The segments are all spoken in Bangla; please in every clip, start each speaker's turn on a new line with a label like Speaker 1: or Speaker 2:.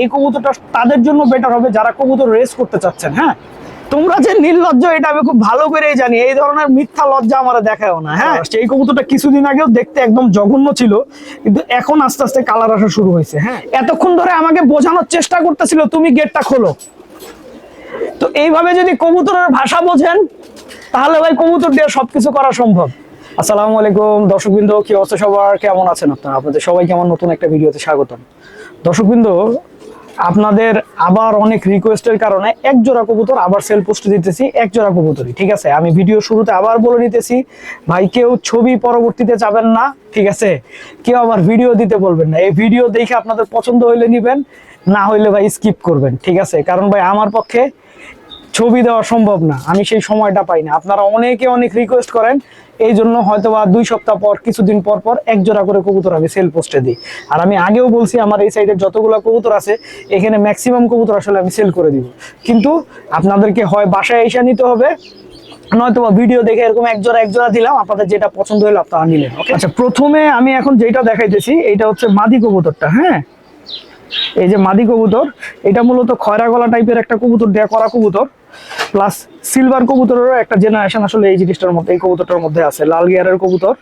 Speaker 1: এই কবুতরটা তাদের জন্য বেটার হবে যারা কবুতর রেস করতে চাচ্ছেন হ্যাঁ? তোমরা যে নির্লজ্জ এটা আমি খুব ভালো করেই জানি। এই ধরনের মিথ্যা লজ্জা আমার দেখাও না হ্যাঁ? এই কবুতরটা কিছুদিন আগেও দেখতে একদম জঘন্য ছিল কিন্তু এখন আস্তে আস্তে কালার আসা শুরু হয়েছে হ্যাঁ? এতক্ষণ ধরে আমাকে বোঝানোর চেষ্টা করতেছিল তুমি গেটটা খোলো। তো এইভাবে যদি কবুতরের ভাষা বোঝেন তাহলে ভাই কবুতর দিয়ে সবকিছু করা সম্ভব। আসসালামু আলাইকুম দর্শকবৃন্দ কি অবস্থা সবার? কেমন আছেন আপনারা? আপনাদের সবাইকে আমার নতুন একটা ভিডিওতে স্বাগতম। দর্শকবৃন্দ আপনাদের আবার অনেক রিকোয়েস্টের কারণে এক জোড়া কবুতর আবার সেল পোস্ট দিতেছি, এক জোড়া কবুতরই, ঠিক আছে? আমি ভিডিও শুরুতে আবার বলে নিতেছি ভাই, কেউ ছবি পরবর্তীতে যাবেন না, ঠিক আছে? কেউ আবার ভিডিও দিতে বলবেন না। এই ভিডিও দেখে আপনাদের পছন্দ হইলে নিবেন, না হইলে ভাই স্কিপ করবেন, ঠিক আছে? কারণ ভাই, আমার পক্ষে ছবি দেওয়া সম্ভব না। আমি সেই সময়টা পাই না। আপনারা অনেকে অনেক রিকোয়েস্ট করেন, এই জন্য হয়তো বা দুই সপ্তাহ পর, কিছুদিন পর পর এক জোড়া করে কবুতর আমি সেল পোস্টে দিই। আর আমি আগেও বলছি, আমার এই সাইডের যতগুলো কবুতর আছে, এখানে ম্যাক্সিমাম কবুতর আসলে আমি সেল করে দিব। কিন্তু আপনাদেরকে হয় বাসায় এসে নিতে হবে নয়তো ভিডিও দেখে এরকম এক জোড়া এক জোড়া দিলাম, আপনাদের যেটা পছন্দ হলো আপনারা নিলেন আচ্ছা প্রথমে আমি এখন যেটা দেখাইতেছি এটা হচ্ছে মাদি কবুতরটা হ্যাঁ? এই যে মাদি কবুতর, এটা মূলত খয়রা গলা টাইপের একটা কবুতর, দেয়া করা কবুতর প্লাস সিলভার কবুতরেরও একটা জেনারেশন আসলে এই জিনিসটার মধ্যে, এই কবুতরটার মধ্যে আছে, লাল গিয়ারের কবুতর।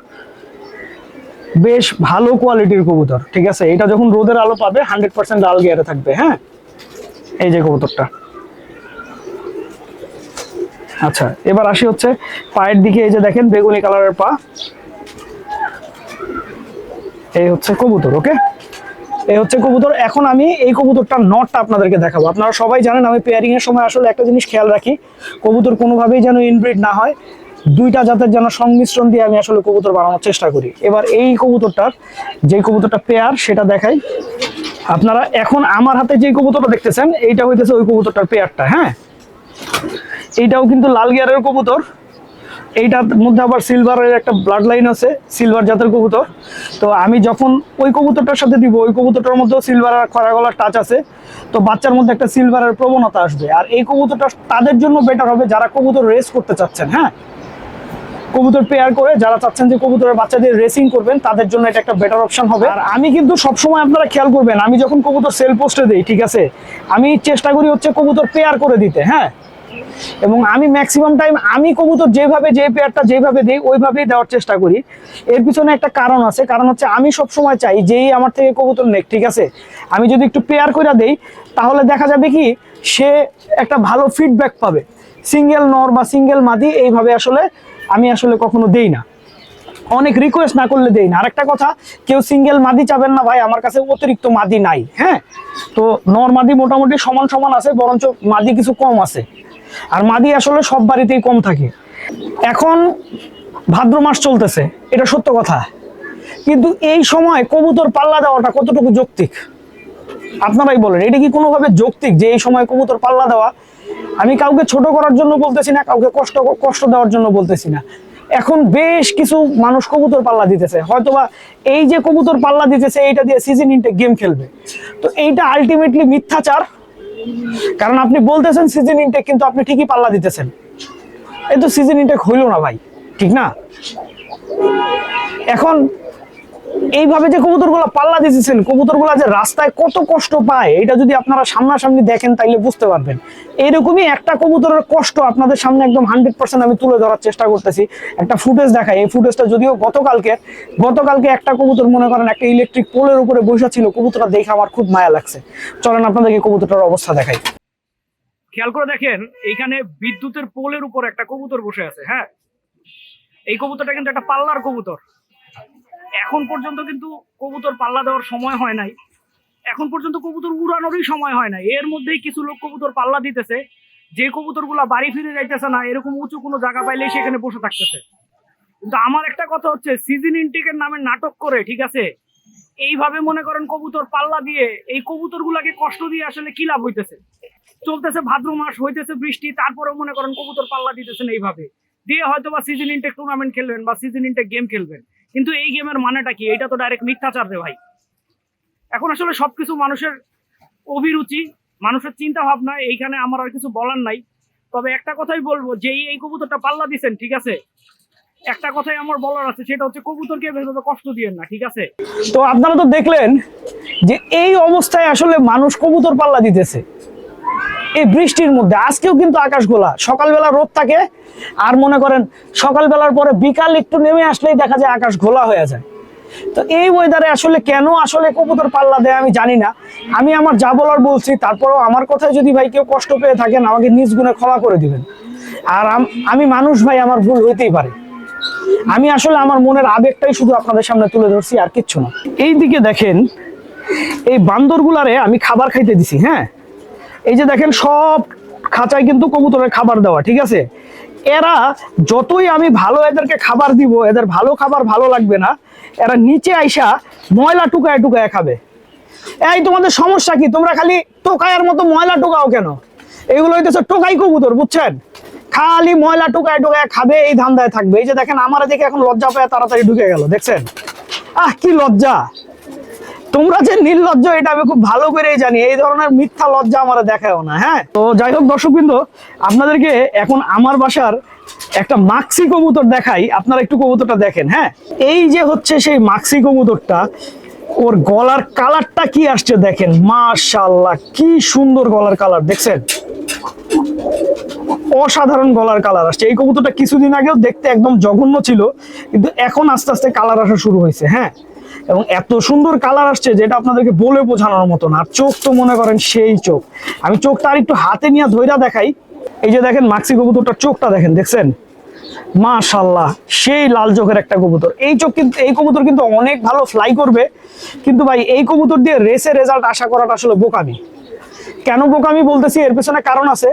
Speaker 1: বেশ ভালো কোয়ালিটির কবুতর, ঠিক আছে? এটা যখন রোদের আলো পাবে হান্ড্রেড পার্সেন্ট লাল গিয়ারে থাকবে হ্যাঁ? এই যে কবুতরটা। আচ্ছা এবার আসি হচ্ছে পায়ের দিকে, এই যে দেখেন বেগুনি কালারের পা। এই হচ্ছে কবুতর ওকে এই হচ্ছে কবুতর। এখন আমি এই কবুতরটার নটটা আপনাদেরকে দেখাবো। আপনারা সবাই জানেন, আমি পেয়ারিং এর সময় আসলে একটা জিনিস খেয়াল রাখি, কবুতর কোনোভাবেই যেন ইনব্রিড না হয়। দুইটা জাতের যেন সংমিশ্রণ দিয়ে আমি আসলে কবুতর বানানোর চেষ্টা করি। এবার এই কবুতরটার যে কবুতরটা পেয়ার সেটা দেখাই। আপনারা এখন আমার হাতে যে কবুতরটা দেখতেছেন, এইটা হইতেছে ওই কবুতরটার পেয়ারটা হ্যাঁ? এইটাও কিন্তু লাল গিয়ারের কবুতর। এইটার মধ্যে আবার সিলভারের একটা ব্লাড লাইন আছে সিলভার জাতের কবুতর। তো আমি যখন ওই কবুতরটার সাথে দিব, ওই কবুতরটার মধ্যেও সিলভার আর খরা গলার টাচ আছে। তো বাচ্চার মধ্যে একটা সিলভারের প্রবণতা আসবে। আর এই কবুতরটা তাদের জন্য বেটার হবে যারা কবুতর রেস করতে চাচ্ছেন হ্যাঁ? কবুতর পেয়ার করে যারা চাচ্ছেন যে কবুতরের বাচ্চাদের রেসিং করবেন, তাদের জন্য এটা একটা বেটার অপশন হবে। আর আমি কিন্তু সবসময় আপনারা খেয়াল করবেন, আমি যখন কবুতর সেল পোস্টে দিই, ঠিক আছে? আমি চেষ্টা করি হচ্ছে কবুতর পেয়ার করে দিতে হ্যাঁ? এবং আমি ম্যাক্সিমাম টাইম আমি কবুতর যেভাবে যে পেয়ারটা যেভাবে দিই, ওইভাবেই দেওয়ার চেষ্টা করি। এর পিছনে একটা কারণ আছে, কারণ হচ্ছে আমি সব সময় চাই যেই আমার থেকে কবুতর নেক, ঠিক আছে? আমি যদি একটু পেয়ার করে দেই, তাহলে দেখা যাবে কি, সে একটা ভালো ফিডব্যাক পাবে। সিঙ্গেল নর বা সিঙ্গেল মাদি এইভাবে আসলে আমি আসলে কখনো দেই না। অনেক রিকোয়েস্ট না করলে দেই না। আরেকটা কথা, কেউ সিঙ্গেল মাদি চাবেন না ভাই, আমার কাছে অতিরিক্ত মাদি নাই হ্যাঁ? তো নর মাদি মোটামুটি সমান সমান আছে, বরঞ্চ মাদি কিছু কম আছে। আর মাদি আসলে সব বাড়িতেই কম থাকে। এখন ভাদ্র মাস চলতেছে, এটা সত্য কথা। কিন্তু এই সময় কবুতর পাল্লা দেওয়াটা কতটুকু যৌক্তিক? আপনারাই বলেন, এটা কি কোনোভাবে যৌক্তিক যে এই সময় কবুতর পাল্লা দেওয়া? আমি কাউকে ছোট করার জন্য বলতেছি না, কাউকে কষ্ট কষ্ট দেওয়ার জন্য বলতেছি না। এখন বেশ কিছু মানুষ কবুতর পাল্লা দিতেছে। হয়তোবা এই যে কবুতর পাল্লা দিতেছে, এইটা দিয়ে সিজন ইনটেক গেম খেলবে। তো এইটা আলটিমেটলি মিথ্যাচার। কারণ আপনি বলতেছেন সিজন ইনটেক কিন্তু আপনি ঠিকই পাল্লা দিতেছেন। এই তো সিজন ইনটেক হইল না ভাই, ঠিক না? এখন এইভাবে যে কবুতরগুলো পাল্লা দিতেছেন কবুতরগুলো যে রাস্তায় কত কষ্ট পায়, এটা যদি আপনারা সামনাসামনি দেখেন তাইলে বুঝতে পারবেন। এইরকমই একটা কবুতরের কষ্ট আপনাদের সামনে একদম হান্ড্রেড পার্সেন্ট আমি তুলে ধরার চেষ্টা করতেছি। একটা ফুটেজ দেখাই, এই ফুটেজটা যদিও গতকালকে গতকালকে একটা কবুতর মনে করেন একটা ইলেকট্রিক পোলের উপরে বসে ছিল, কবুতরটা দেখে আমার খুব মায়া লাগছে। চলেন আপনাদেরকে কবুতরটার অবস্থা দেখাই। খেয়াল করে দেখেন, এইখানে বিদ্যুতের পোলের উপর একটা কবুতর বসে আছে হ্যাঁ? এই কবুতরটা কিন্তু একটা পাল্লার কবুতর। এখন পর্যন্ত কিন্তু কবুতর পাল্লা দেওয়ার সময় হয় নাই। এখন পর্যন্ত কবুতর উড়ানোরই সময় হয় নাই। এর মধ্যেই কিছু লোক কবুতর পাল্লা দিতেছে। যে কবুতরগুলা বাড়ি ফিরে যাইতেছে না, এরকম উঁচু কোনো জায়গা পাইলেই সেখানে বসে থাকতেছে। কিন্তু আমার একটা কথা হচ্ছে সিজন ইনটেকের নামে নাটক করে, ঠিক আছে? এইভাবে মনে করেন কবুতর পাল্লা দিয়ে এই কবুতরগুলাকে কষ্ট দিয়ে আসলে কি লাভ হইতেছে? চলতেছে ভাদ্র মাস, হইতেছে বৃষ্টি, তারপরেও মনে করেন কবুতর পাল্লা দিতেছেন এইভাবে। দিয়ে হয়তো বা সিজন ইনটেক টুর্নামেন্ট খেলবেন বা সিজন ইনটেক গেম খেলবেন। কিন্তু এই গেমের মানেটা কি? এটা তো ডাইরেক্ট মিথ্যাচার রে ভাই। এখন আসলে সবকিছু মানুষের অভিরুচি, মানুষের চিন্তা ভাবনা এইখানে আমার আর কিছু বলার নাই। তবে একটা কথাই বলব যে এই কবুতরটা পাল্লা দিচ্ছেন ঠিক আছে? একটা কথাই আমার বলার আছে, সেটা হচ্ছে কবুতরকে এভাবে কষ্ট দিয়েন না, ঠিক আছে? তো আপনারা তো দেখলেন যে এই অবস্থায় আসলে মানুষ কবুতর পাল্লা দিতেছে। এই বৃষ্টির মধ্যে। আজকেও কিন্তু আকাশ গোলা। সকালবেলা রোদ থাকে। আর মনে করেন, সকালবেলার পরে বিকাল একটু নেমে আসলেই দেখা যায় আকাশ ঘোলা হয়ে যায়। তো এই ওয়েদারে আসলে কেন আসলে কবুতর পাল্লা দেয় আমি জানি না। আমি আমার যা বলার বলছি, তারপরেও আমার কথায় যদি ভাই কেউ কষ্ট পেয়ে থাকেন, আমাকে নিজ গুণে ক্ষমা করে দিবেন। আর আম- মানুষ ভাই, আমার ভুল হইতেই পারে। আমি আসলে আমার মনের আবেগটাই শুধু আপনাদের সামনে তুলে ধরছি, আর কিচ্ছু না। এই দিকে দেখেন, এই বান্দরগুলারে আমি খাবার খাইতে দিছি হ্যাঁ? এই যে দেখেন সব খাঁচায় কিন্তু কবুতরের খাবার দেওয়া, ঠিক আছে? এরা যতই আমি ভালো এদেরকে খাবার দিব, এদের ভালো খাবার ভালো লাগবে না, এরা নিচে আইসা ময়লা টুকায় টুকায় খাবে। এই তোমাদের সমস্যা কি? তোমরা খালি টোকায়ের মতো ময়লা টুকাও কেন? এগুলো হইতেছে টোকাই কবুতর, বুঝছেন? খালি ময়লা টুকায় টুকায় খাবে, এই ধান্দায় থাকবে। এই যে দেখেন, আমার দেখে এখন লজ্জা পায়, তাড়াতাড়ি ঢুকে গেল, দেখছেন? আহ, কি লজ্জা! তোমরা যে নির্লজ্জ, এটা আমি খুব ভালো করেই জানি। এই ধরনের মিথ্যা লজ্জা আমার দেখাও না হ্যাঁ? তো যাই হোক, দর্শকবৃন্দ, আপনাদেরকে এখন আমার বাসার একটা মাক্সি কবুতর দেখাই। আপনারা একটু কবুতরটা দেখেন হ্যাঁ? এই যে হচ্ছে সেই মাক্সি কবুতরটা, ওর গলার কালারটা কি আসছে দেখেন। মাশাল্লাহ কি সুন্দর গলার কালার, দেখছেন? অসাধারণ গলার কালার আসছে। এই কবুতরটা কিছুদিন আগেও দেখতে একদম জঘন্য ছিল, কিন্তু এখন আস্তে আস্তে কালার আসা শুরু হয়েছে হ্যাঁ? এবং এত সুন্দর কালার আসছে যেটা আপনাদেরকে বলে বোঝানোর মতো না। আর চোখ তো মনে করেন সেই চোখ। আমি চোখটা আর একটু হাতে নিয়ে ধইরা দেখাই। এই যে দেখেন মাক্সি কবুতরটার চোখটা দেখেন, দেখছেন? মাশাল্লাহ সেই লাল চোখের একটা কবুতর। এই চোখ কিন্তু, এই কবুতর কিন্তু অনেক ভালো ফ্লাই করবে। কিন্তু ভাই, এই কবুতর দিয়ে রেসে রেজাল্ট আশা করাটা আসলে বোকামি। কেন বোকামি বলতেছি? এর পেছনে কারণ আছে।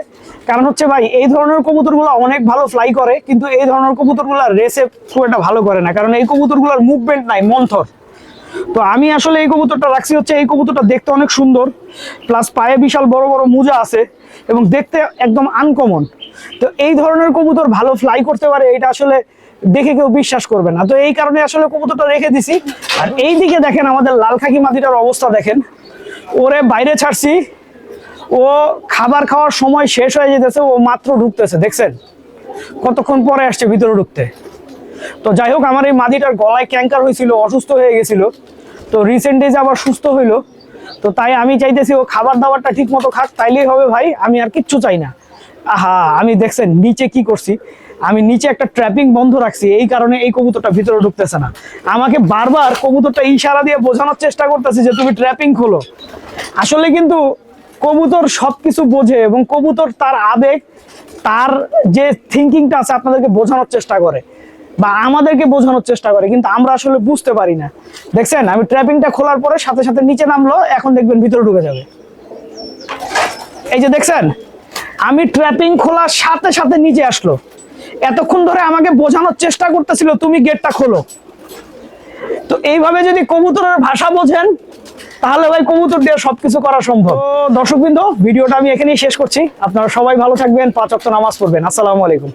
Speaker 1: কারণ হচ্ছে ভাই, এই ধরনের কবুতরগুলো অনেক ভালো ফ্লাই করে, কিন্তু এই ধরনের কবুতরগুলো রেসে খুব একটা ভালো করে না। কারণ এই কবুতরগুলোর মুভমেন্ট নাই, মন্থর। তো আমি আসলে এই কবুতরটা রাখছি হচ্ছে, এই কবুতরটা দেখতে অনেক সুন্দর প্লাস পায়ে বিশাল বড় বড় মোজা আছে এবং দেখতে একদম আনকমন তো এই ধরনের কবুতর ভালো ফ্লাই করতে পারে, এটা আসলে দেখে কেউ বিশ্বাস করবে না। তো এই কারণে আসলে কবুতরটা রেখে দিছি। আর এই দিকে দেখেন আমাদের লাল খাকি মাটিটার অবস্থা দেখেন। ওরে বাইরে ছাড়ছি। ও খাবার খাওয়ার সময় শেষ হয়ে যেতেছে, ও মাত্র ঢুকতেছে, দেখছেন? কতক্ষণ পরে আসছে ভিতরে ঢুকতে? তো যাই হোক, আমার এই মাদিটার গলায় ক্যাঙ্কার হয়েছিল, অসুস্থ হয়ে গেছিল। তো রিসেন্ট ডেজে আবার সুস্থ হইল, তো তাই আমি চাইতেছি ও খাবার দাবারটা ঠিক মতো খাক, তাইলেই হবে ভাই, আমি আর কিচ্ছু চাই না। আহা, আমি দেখছেন, নিচে কি করছি? আমি নিচে একটা ট্র্যাপিং বন্ধ রাখছি, এই কারণে এই কবুতরটা ভিতরে ঢুকতেছে না। আমাকে বারবার কবুতরটা ইশারা দিয়ে বোঝানোর চেষ্টা করতেছে যে তুমি ট্র্যাপিং খোলো। আসলে কিন্তু কবুতর সবকিছু বোঝে এবং কবুতর তার আবেগ, তার যে থিঙ্কিংটা আছে আপনাদেরকে বোঝানোর চেষ্টা করে। বা আমাদেরকে বোঝানোর চেষ্টা করে, কিন্তু আমরা আসলে বুঝতে পারি না। দেখছেন, আমি ট্র্যাপিংটা খোলার পরে সাথে সাথে নিচে নামলো, এখন দেখবেন ভিতরে ঢুকে যাবে। এই যে দেখছেন, আমি ট্র্যাপিং খোলার সাথে সাথে নিচে আসলো। এতক্ষণ ধরে আমাকে বোঝানোর চেষ্টা করতেছিল, তুমি গেটটা খোলো। তো এইভাবে যদি কবুতরের ভাষা বোঝেন, তাহলে ভাই কবুতর দিয়ে সবকিছু করা সম্ভব। দর্শকবৃন্দ, ভিডিওটা আমি এখানেই শেষ করছি। আপনারা সবাই ভালো থাকবেন, পাঁচ অক্ট নামাজ পড়বেন। আসসালামু আলাইকুম।